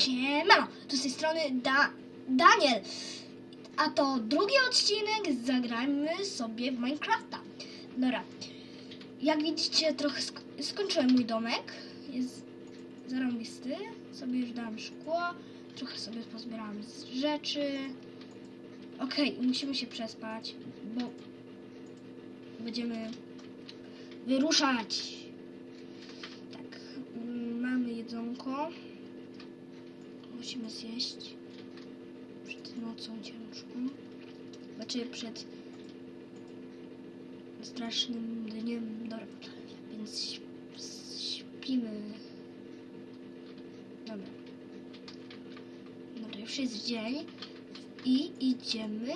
Siemano, tu z tej strony da Daniel. A to drugi odcinek zagrajmy sobie w Minecrafta. Dobra, jak widzicie trochę sk skończyłem mój domek. Jest zarąbisty. Sobie już dałem szkło. Trochę sobie pozbierałam z rzeczy. Okej, musimy się przespać, bo będziemy wyruszać. Tak, mm, mamy jedzonko. Musimy zjeść przed nocą ciężką. Znaczy przed strasznym dniem. Dobra, więc śp- śpimy. Dobra. Dobra, już jest dzień i idziemy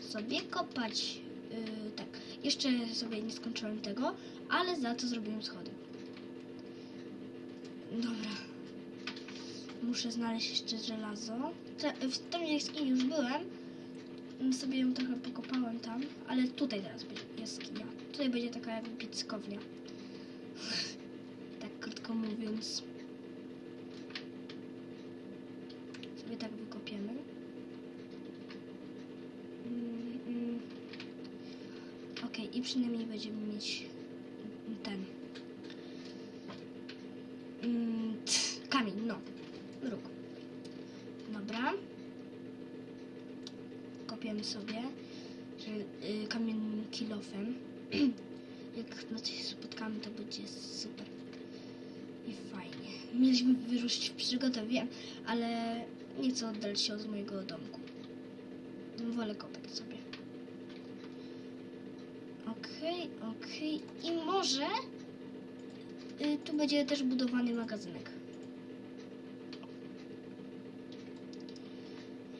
sobie kopać. Yy, tak, jeszcze sobie nie skończyłem tego, ale za to zrobiłem schody. Dobra. Muszę znaleźć jeszcze żelazo. W tym jaskini już byłem. Sobie ją trochę pokopałem tam, ale tutaj teraz będzie jaskinia. Tutaj będzie taka jakby pickownia. tak krótko mówiąc. Sobie tak wykopiemy. Mm, mm. Okej, i przynajmniej będziemy mieć ten. Mm, t- kamień, no. Róg. Dobra. Kopiemy sobie że, y, kamień kilofem. Jak na coś spotkamy, to będzie super. I fajnie. Mieliśmy wyruszyć w przygodę, wiem, ale nie chcę oddalić się od mojego domku. Wolę kopać sobie. Okej, okej. I może y, tu będzie też budowany magazynek.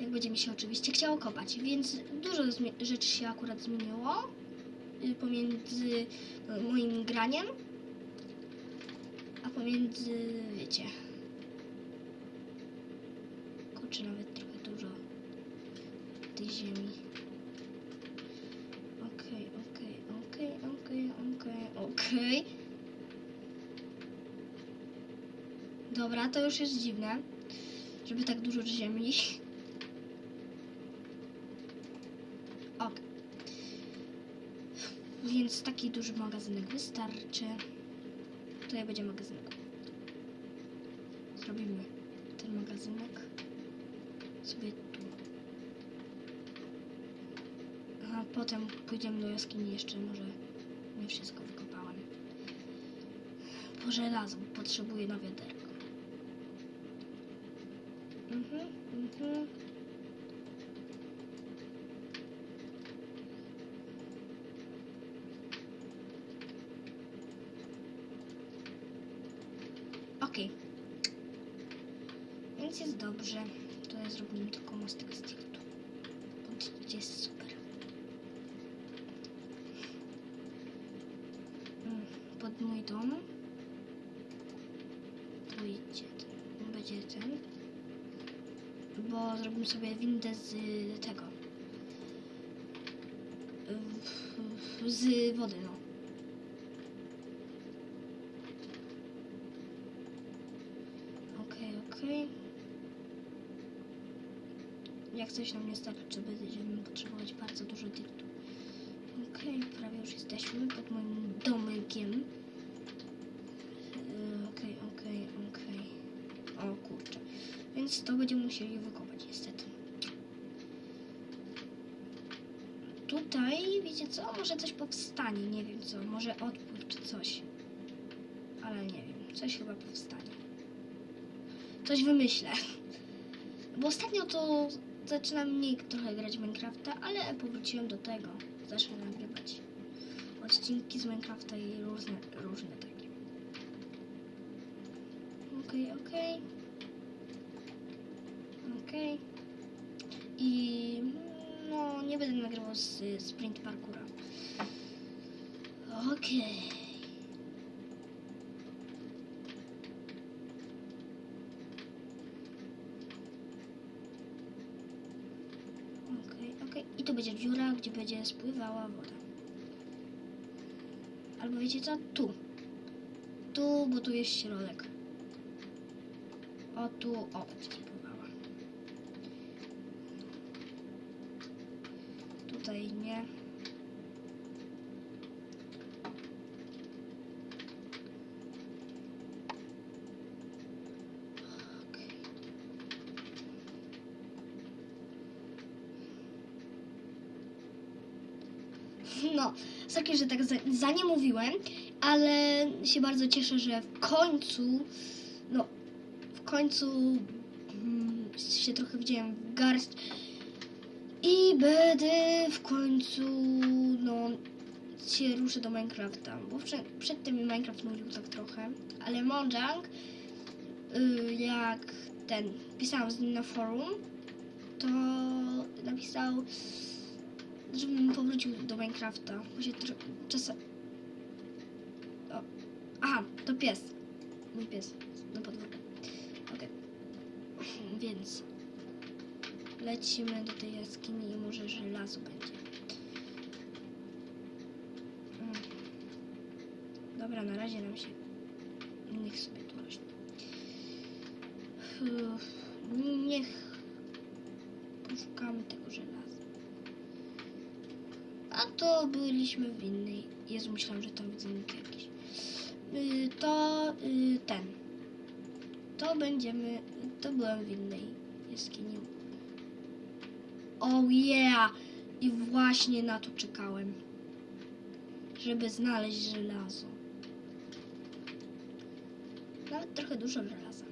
Jak będzie mi się oczywiście chciało kopać, więc dużo rzeczy się akurat zmieniło y, pomiędzy no, moim graniem, a pomiędzy, wiecie, kurczę, nawet trochę dużo tej ziemi. Okej, okej, okej, okej, okej, okej. Dobra, to już jest dziwne, żeby tak dużo ziemi. Więc taki duży magazynek wystarczy. Tutaj będzie magazynek. Zrobimy ten magazynek sobie tu. A potem pójdziemy do jaskini jeszcze, może nie wszystko wykopałem. Po żelazo, potrzebuję na wiaderko. Mhm, mhm. Okej. Więc jest dobrze. Tutaj zrobimy tylko mostek z dirtu. Gdzie jest super. Mm, Pod mój dom. Tu idzie ten. Będzie ten. Bo zrobimy sobie windę z tego. Z wody, no. Okej, okej. Jak coś nam nie starczy, będziemy potrzebować bardzo dużo dirtu. Okej, prawie już jesteśmy pod moim domkiem. Yy, Okej, okej, okej. O kurczę. Więc to będziemy musieli wykopać niestety. Tutaj, wiecie co? Może coś powstanie, nie wiem co. Może odpływ czy coś. Ale nie wiem. Coś chyba powstanie coś wymyślę. Bo ostatnio to zaczynam mniej trochę grać Minecrafta, ale powróciłem do tego. Zacznę nagrywać odcinki z Minecrafta i różne, różne takie. Okej, okej. Okej. I no, nie będę nagrywał z sprint parkoura. Okej. Okej, okej. I tu będzie dziura, gdzie będzie spływała woda. Albo wiecie co? Tu. Tu, bo tu jest środek. O, tu, o, będzie próbowała. Tutaj nie. Okej. No, sorry, że tak za, za nie mówiłem, ale się bardzo cieszę, że w końcu, no, w końcu mm, się trochę wziąłem w garść i będę w końcu, no, się ruszę do Minecrafta, bo przed, przedtem mi Minecraft nudził tak trochę, ale Mojang, y, jak ten, pisałam z nim na forum, to napisał, żebym powrócił do Minecrafta, bo się czasem... O. Aha, to pies. Mój pies na podwórku. Więc lecimy do tej jaskini i może żelazo będzie. Mm. Dobra, na razie nam się... Niech sobie tu rośnie. Niech poszukamy tego żelaza. To byliśmy w innej. Jezu, myślałam, że to widzonik jakiś. Y, to y, ten. To będziemy. To byłem w innej jaskini. Oh yeah! I właśnie na to czekałem. Żeby znaleźć żelazo. Nawet trochę dużo żelaza.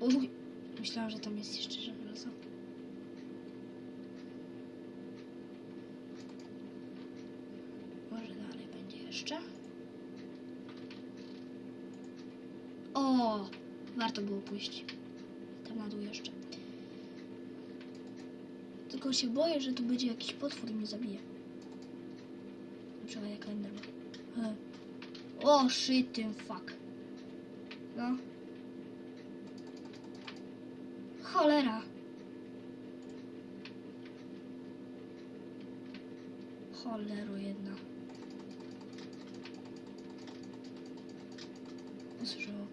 Uj, myślałam, że tam jest jeszcze żelazo. Może dalej będzie jeszcze. O! Warto było pójść. Tam na dół jeszcze. Tylko się boję, że tu będzie jakiś potwór i mnie zabije. Na przykład jak Enderman. E. O, shit, fuck. No. Cholera. Cholero jedna.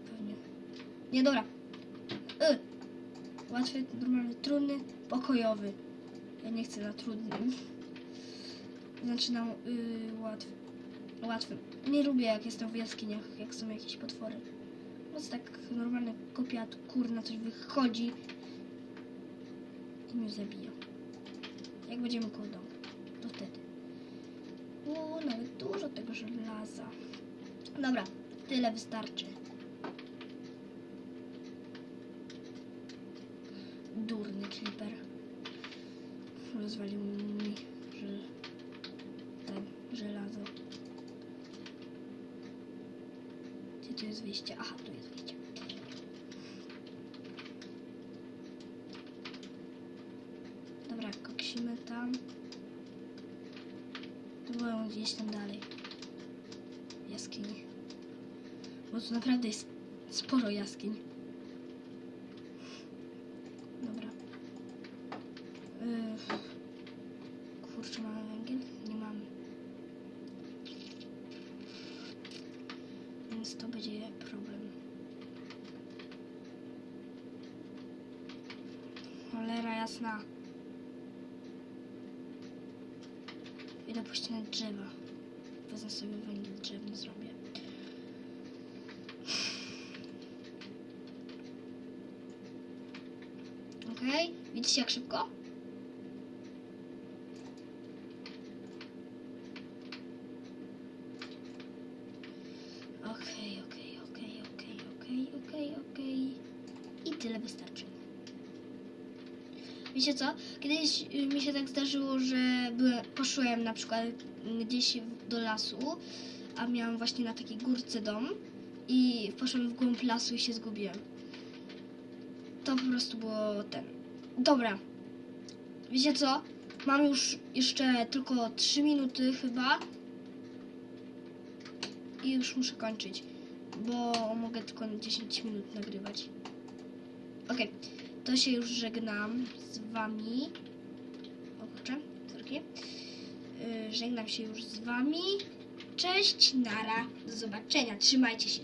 Pewnie. Nie, dobra. Y. Łatwy, normalny, trudny, pokojowy. Ja nie chcę na trudnym. Zaczynam y, łatwy. Łatwy. Nie lubię jak jestem w jaskiniach, jak są jakieś potwory. No jest tak normalne kopia, tu kurna coś wychodzi i mnie zabija. Jak będziemy koło to wtedy. O, nawet dużo tego żelaza. Dobra, tyle wystarczy. Creeper. Rozwalił mi że żelazo. Gdzie tu jest wyjście? Aha, tu jest wyjście. Dobra, koksimy tam. Byłem gdzieś tam dalej. Jaskini. Bo tu naprawdę jest sporo jaskiń. Dobra. Yy, kurczę, mamy węgiel? Nie mamy. Więc to będzie problem. Cholera jasna. Idę pościnać drzewa. Wezmę sobie węgiel drzewny zrobię. Okej, widzicie jak szybko? Okej, okej, okej, okej, okej, okej, okej. I tyle wystarczy. Wiecie co? Kiedyś y, mi się tak zdarzyło, że byłem, poszłem na przykład gdzieś do lasu, a miałam właśnie na takiej górce dom i poszłam w głąb lasu i się zgubiłem. To po prostu było ten. Dobra. Wiecie co? Mam już jeszcze tylko 3 minuty chyba. I już muszę kończyć, bo mogę tylko 10 minut nagrywać. Okej, to się już żegnam z wami. Yy, żegnam się już z wami. Cześć, nara, do zobaczenia, trzymajcie się.